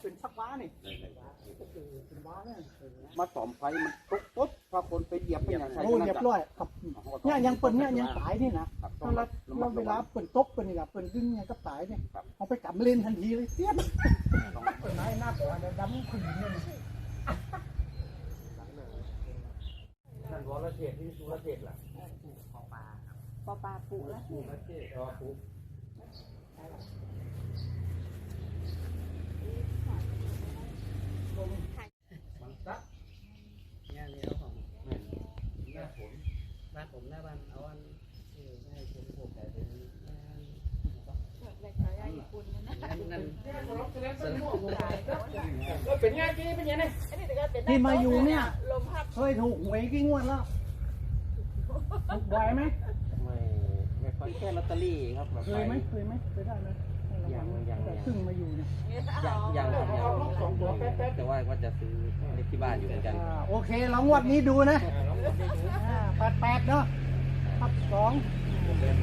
เป็นชักว้านี่โอ้โหเป็นว้าเนี่ยมาสอมไฟมันปุ๊บปุ๊บพอคนไปเหยียบเนี่ยใช่โอ้เรียบร้อยครับเนี่ยยังเปิ่นเนี่ยยังตายนี่นะครับเราเราเวลาเปิ่นตกเปิ่นนี่กับเปิ่นดึงเนี่ยก็ตายเนี่ยเอาไปกำเล่นทันทีเลยเสี้ยนเปิ่นไม้หน้าหัวดำขุ่นเนี่ยนั่นวรเทศที่สุรเทศล่ะปอปลาปูแล้วสุรเทศอ๋อปุ๊บมันซัก เนี่ยเลี้ยวของ แม่นหน้าฝน บ้านผมหน้าบ้านเอาอันที่ให้ผมปลูกแต่เป็นงานเด็กชายญี่ปุ่นนะนั่นเออเป็นไงจีเป็นยังไงที่มาอยู่เนี่ย ลมพัดเคยถูกหวยกี่งวดแล้วถูกบ่อยไหมไม่ไม่ค่อยแค่ลอตเตอรี่ครับแบบเคยไหมเคยไหมเคยได้ไหมแต่เพิ่งมาอยู่เนี่ยยังยังครับยังสองตัวแป๊บแต่ว่าว่าจะซื้อเลขที่บ้านอยู่เหมือนกัน อ่าโอเคเรางวดนี้ดูนะอ่าแปดแปด เนาะครับสองแปด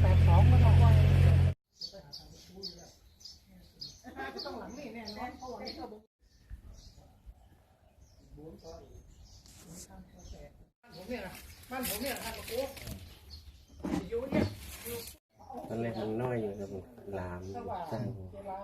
แปดสองก็ต้องว่าต้องหลังนี่แน่นอนเพราะว่านี่ก็ผมเนี่ยนะบ้านผมเนี่ยนะโอ้อยู่เนี่ยตอนแรกมันน้อยอยู่ครับลามถ้าว่าสร้าง เวลา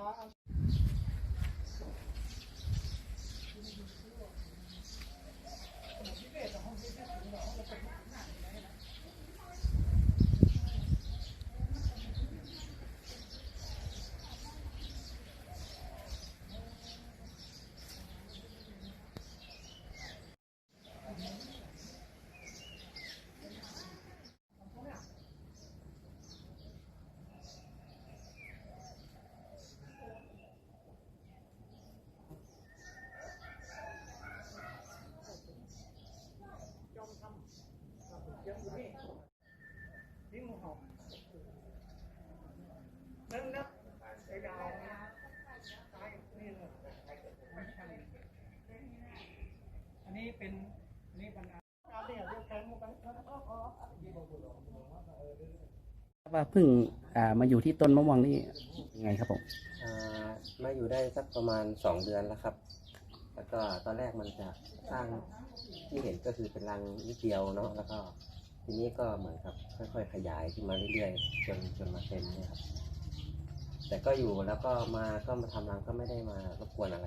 นี่งูเห่านั่นนะไอ้ดาวตายนี่เลยอั นี้เป็นอันนี้ป็นกาว่าเพิ่งอ่ามาอยู่ที่ต้นมะม่วงนี่ยังไงครับผมอ่ามาอยู่ได้สักประมาณสองเดือนแล้วครับ แล้วก็ตอนแรกมันจะสร้างที่เห็นก็คือเป็นรังนิดเดียวเนาะแล้วก็ทีนี้ก็เหมือนกับ ค่อย ๆ ขยายขึ้นมาเรื่อยๆจนจนมาเต็มเนี่ยครับ แต่ก็อยู่แล้วก็มาก็มาทำรังก็ไม่ได้มารบกวนอะไร